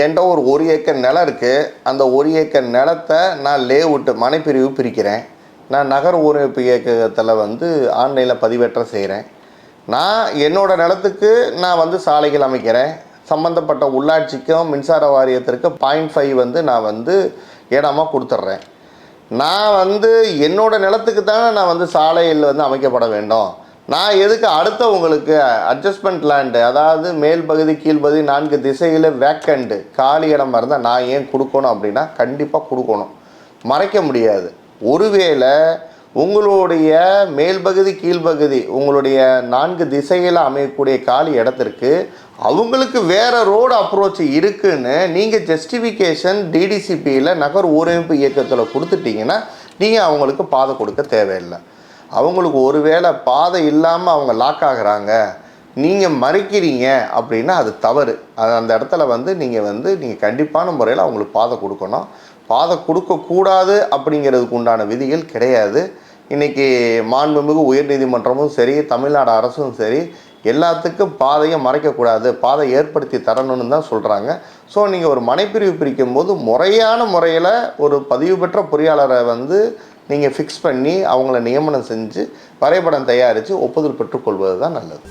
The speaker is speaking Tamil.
என்கிட்ட ஒரு ஒரு ஏக்கர் நிலம் இருக்குது அந்த ஒரு ஏக்கர் நிலத்தை நான் லேவுட்டு மனைப்பிரிவு பிரிக்கிறேன். நான் நகர் ஊரமைப்பு இயக்கத்தில் வந்து ஆன்லைனில் பதிவேற்றம் செய்கிறேன் நான் என்னோடய நிலத்துக்கு நான் வந்து சாலைகள் அமைக்கிறேன். சம்மந்தப்பட்ட உள்ளாட்சிக்கும் மின்சார வாரியத்திற்கு பாயிண்ட் ஃபைவ் வந்து நான் வந்து இடமா கொடுத்துட்றேன். நான் வந்து என்னோடய நிலத்துக்கு தானே நான் வந்து சாலையில் வந்து அமைக்கப்பட வேண்டும். நான் எதுக்கு அடுத்தவங்களுக்கு அட்ஜஸ்ட்மெண்ட் லேண்டு அதாவது மேல் பகுதி கீழ்ப்பகுதி நான்கு திசையில் வேக்கண்டு காலி இடமா இருந்தால் நான் ஏன் கொடுக்கணும் அப்படின்னா கண்டிப்பாக கொடுக்கணும். மறைக்க முடியாது. ஒருவேளை உங்களுடைய மேல் பகுதி கீழ்பகுதி உங்களுடைய நான்கு திசையில் அமையக்கூடிய காலி இடத்திற்கு அவங்களுக்கு வேறு ரோடு அப்ரோச் இருக்குன்னு நீங்கள் ஜஸ்டிஃபிகேஷன் டிடிசிபியில் நகர் ஊரமைப்பு இயக்கத்தில் கொடுத்துட்டீங்கன்னா நீங்கள் அவங்களுக்கு பாதை கொடுக்க தேவையில்லை. அவங்களுக்கு ஒருவேளை பாதை இல்லாமல் அவங்க லாக் ஆகுறாங்க. நீங்கள் மறைக்கிறீங்க அப்படின்னா அது தவறு. அது அந்த இடத்துல வந்து நீங்கள் வந்து நீங்கள் கண்டிப்பான முறையில் அவங்களுக்கு பாதை கொடுக்கணும். பாதை கொடுக்கக்கூடாது அப்படிங்கிறதுக்கு உண்டான விதிகள் கிடையாது. இன்றைக்கி மாண்புமிகு உயர்நீதிமன்றமும் சரி தமிழ்நாடு அரசும் சரி எல்லாத்துக்கும் பாதையை மறைக்கக்கூடாது பாதை ஏற்படுத்தி தரணும்னு தான் சொல்கிறாங்க ஸோ நீங்கள் ஒரு மனைப்பிரிவு பிரிக்கும் போது முறையான முறையில் ஒரு பதிவு பெற்ற பொறியாளரை வந்து நீங்கள் ஃபிக்ஸ் பண்ணி அவங்கள நியமனம் செஞ்சு வரைபடம் தயாரித்து ஒப்புதல் பெற்றுக்கொள்வது தான் நல்லது.